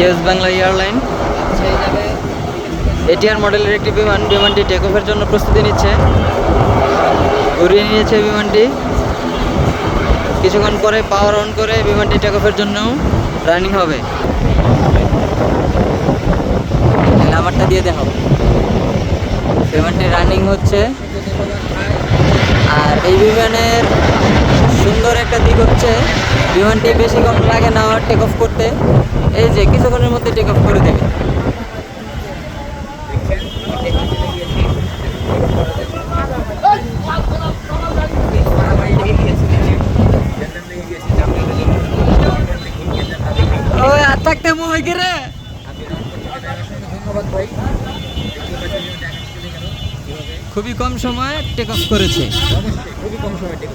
Yes Bangla airline. ATR মডেলের একটি বিমান বিমানটি টেক অফের জন্য প্রস্তুতি নিচ্ছে। ঘুরিয়ে নিয়েছে বিমানটি। কিছুক্ষণ পরে পাওয়ার অন করে বিমানটি টেক অফের জন্য রানিং হবে। নাম্বারটা দিয়ে দেখো বিমানটি রানিং হচ্ছে। আর এই বিমানের একটা দিক হচ্ছে, বিমানটি বেশিক্ষণ লাগে না টেক অফ করতে। এই যে, কিছুক্ষণের মধ্যে টেক অফ করে দেবে। খুবই কম সময়ে টেক অফ করেছে। খুবই কম সময় টেক